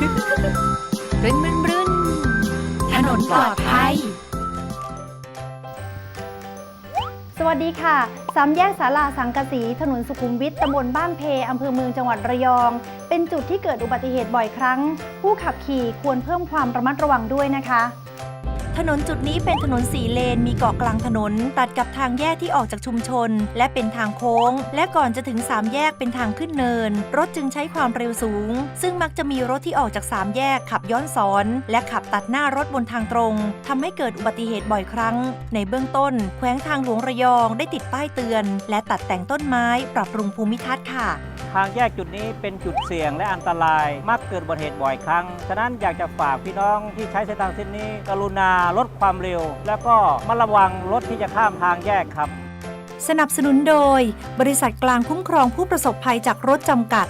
รื่นรื่นรื่นถนนปลอดภัย สวัสดีค่ะ สามแยกสาลาสังกะสี ถนนสุขุมวิทตำบลบ้านเพ อำเภอเมืองจังหวัดระยอง เป็นจุดที่เกิดอุบัติเหตุบ่อยครั้ง ผู้ขับขี่ควรเพิ่มความระมัดระวังด้วยนะคะ ถนนจุดนี้เป็นถนนสี่เลนมีเกาะกลางถนน ตัดกับทางแยกที่ออกจากชุมชน และเป็นทางโค้ง และก่อนจะถึงสามแยกเป็นทางขึ้นเนิน รถจึงใช้ความเร็วสูง ซึ่งมักจะมีรถที่ออกจากสามแยกขับย้อนสอน และขับตัดหน้ารถบนทางตรงทำให้เกิดอุบัติเหตุบ่อยครั้ง ในเบื้องต้น แขวงทางหลวงระยองได้ติดป้ายเตือน และตัดแต่งต้นไม้ปรับปรุงภูมิทัศน์ค่ะทางแยกจุดนี้เป็นจุดเสี่ยงและอันตราย มักเกิดอุบัติเหตุบ่อยครั้ง ฉะนั้นอยากจะฝากพี่น้องที่ใช้เส้นทางเส้นนี้ กรุณาลดความเร็ว แล้วก็มาระวังรถที่จะข้ามทางแยกครับ สนับสนุนโดย บริษัทกลางคุ้มครองผู้ประสบภัยจากรถจำกัด